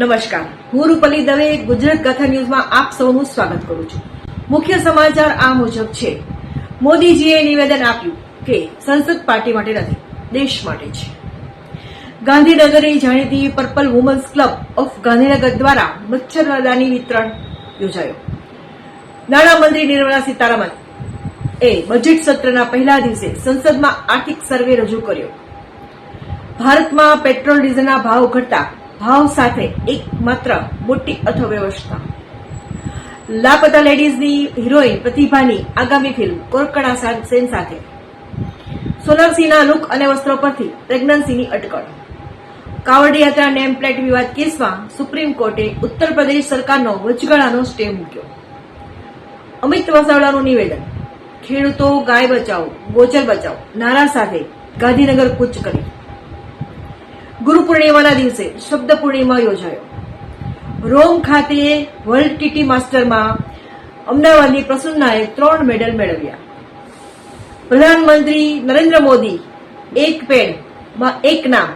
નમસ્કાર. હું રૂપલી દવે, ગુજરાત કથા ન્યૂઝમાં આપ સૌનું સ્વાગત કરું છું. મુખ્ય સમાચાર આ મુજબ છે. મોદીજીએ નિવેદન આપ્યું કે સંસદ પાર્ટી માટે નથી, દેશ માટે છે. ગાંધીનગરની જાણીતી purple women's club of Gandhinagar દ્વારા મચ્છરદાની વિતરણ યોજાયો. નાણામંત્રી નિર્મલા સીતારામન એ બજેટ સત્રના પહેલા દિવસે સંસદમાં આર્થિક સર્વે રજૂ કર્યો. ભારતમાં પેટ્રોલ ડીઝલના ભાવ ઘટતા ભાવ સાથે એક માત્ર મોટી અર્થવ્યવસ્થા. લાપતા લેડીઝની હિરોઈન પ્રતિભાની આગામી ફિલ્મ કોરકણા સેન સાથે. સોનરસિંહના લુક અને વસ્ત્રો પરથી પ્રેગ્નન્સીની અટકળ. કાવડ યાત્રા નેમ પ્લેટ વિવાદ કેસમાં સુપ્રીમ કોર્ટે ઉત્તર પ્રદેશ સરકારનો વચગાળાનો સ્ટે મૂક્યો. અમિત વસાવડાનું નિવેદન, ખેડૂતો ગાય બચાવો, ગોચર બચાવો, નારા સાથે ગાંધીનગર કૂચ કરી ગુરુ પૂર્ણિમાના દિવસે શબ્દ પૂર્ણિમા યોજાયો. રોમ ખાતે વર્લ્ડ ટીટી માસ્ટરમાં અમદાવાદની પ્રસન્નાએ ત્રણ મેડલ મેળવ્યા. પ્રધાનમંત્રી નરેન્દ્ર મોદી એક પેડમાં એક નામ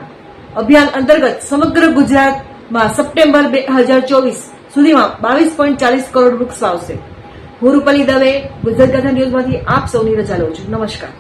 અભિયાન અંતર્ગત સમગ્ર ગુજરાતમાં સપ્ટેમ્બર બે હજાર ચોવીસ સુધીમાં બાવીસ પોઈન્ટ ચાલીસ કરોડ વૃક્ષ વાવશે. હું રૂપાલી દવે ગુજરાત કથા ન્યૂઝમાંથી આપ સૌની રજા લઉં છું. નમસ્કાર.